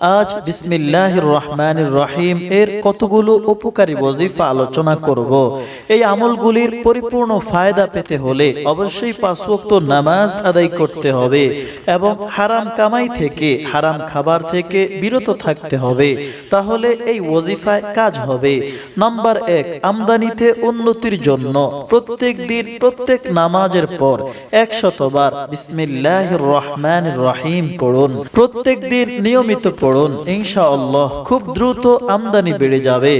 আজ বিসমিল্লাহ রহমান রহিম এর কতগুলো উপকারী ওজিফা আলোচনা করব। এই আমলগুলির পরিপূর্ণ ফায়দা পেতে হলে অবশ্যই পাঁচ নামাজ আদায় করতে হবে এবং হারাম কামাই থেকে, হারাম খাবার থেকে বিরত থাকতে হবে। তাহলে এই ওজিফায় কাজ হবে। নাম্বার এক, আমদানিতে উন্নতির জন্য প্রত্যেক দিন প্রত্যেক নামাজের পর একশতবার বিসমিল্লাহ রহমান রহিম পড়ুন। প্রত্যেক দিন নিয়মিত পড়ুন ইনশাআল্লাহ খুব দ্রুত আমদানি বেড়ে যাবে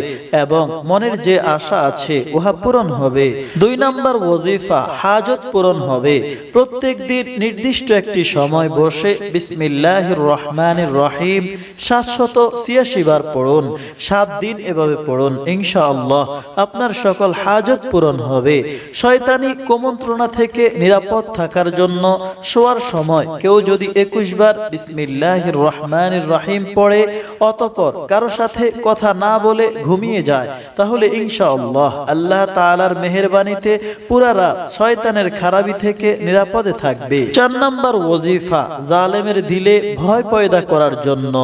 এবং মনের যে আশা আছে উহা পূরণ হবে। দুই নাম্বার ওজিফা হাজত পূরণ হবে। প্রত্যেক দিন নির্দিষ্ট একটি সময় বসে বিসমিল্লাহ রহমান রহিম সাতশত ছিয়াশি বার পড়ুন, সাত দিন এভাবে পড়ুন, ইনশাআল্লাহ আপনার সকল হাজত পূরণ হবে। শয়তানি কুমন্ত্রণা থেকে নিরাপদ থাকার জন্য শোয়ার সময় কেউ যদি একুশ বার বিসমিল্লাহ রহমান রহিম পড়ে, অতপর কারও সাথে কথা না বলে ঘুমিয়ে যায়। তাহলে ইনশাআল্লাহ আল্লাহ তাআলার মেহেরবানিতে পুরা রাত শয়তানের খারাপি থেকে নিরাপদে থাকবে। চার নাম্বার ওজিফা জালেমের দিলে ভয় পয়দা করার জন্য।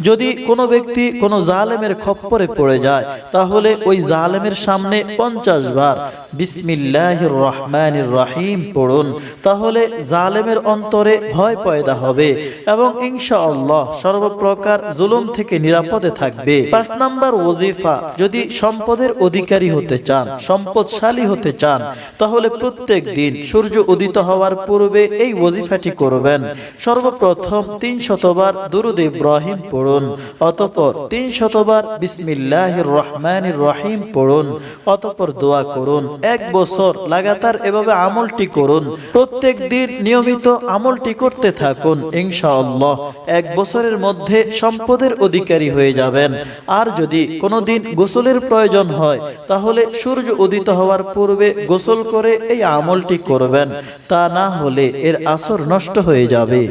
যদি কোনো ব্যক্তি কোনো জালেমের খপ্পরে পড়ে যায়, তাহলে ওই জালেমের সামনে পঞ্চাশ বার বিসমিল্লাহ রহমান রহিম পড়ুন। তাহলে জালেমের অন্তরে ভয় পয়দা হবে এবং ইনশাআল্লাহ সর্বপ্রকার জুলুম থেকে নিরাপদে থাকবে। পাঁচ নাম্বার ওজিফা, যদি সম্পদের অধিকারী হতে চান, সম্পদশালী হতে চান, তাহলে প্রত্যেক দিন সূর্য উদিত হওয়ার পূর্বে এই ওজিফাটি করবেন। সর্বপ্রথম তিন শতবার দুরুদ ইব্রাহিম পড়ুন, অতপর তিন শতবার বিসমিল্লাহ রহমান রহিম পড়ুন, অতপর দোয়া করুন, এক বছর লাগাতার এভাবে আমলটি করুন, প্রত্যেক দিন নিয়মিত আমলটি করতে থাকুন, ইনশাআল্লাহ। এক বছরের মধ্যে সম্পদের অধিকারী হয়ে যাবেন। আর যদি কোনোদিন গোসলের প্রয়োজন হয়, তাহলে সূর্য উদিত হওয়ার পূর্বে গোসল করে এই আমলটি করবেন। তা না হলে এর আসর নষ্ট হয়ে যাবে।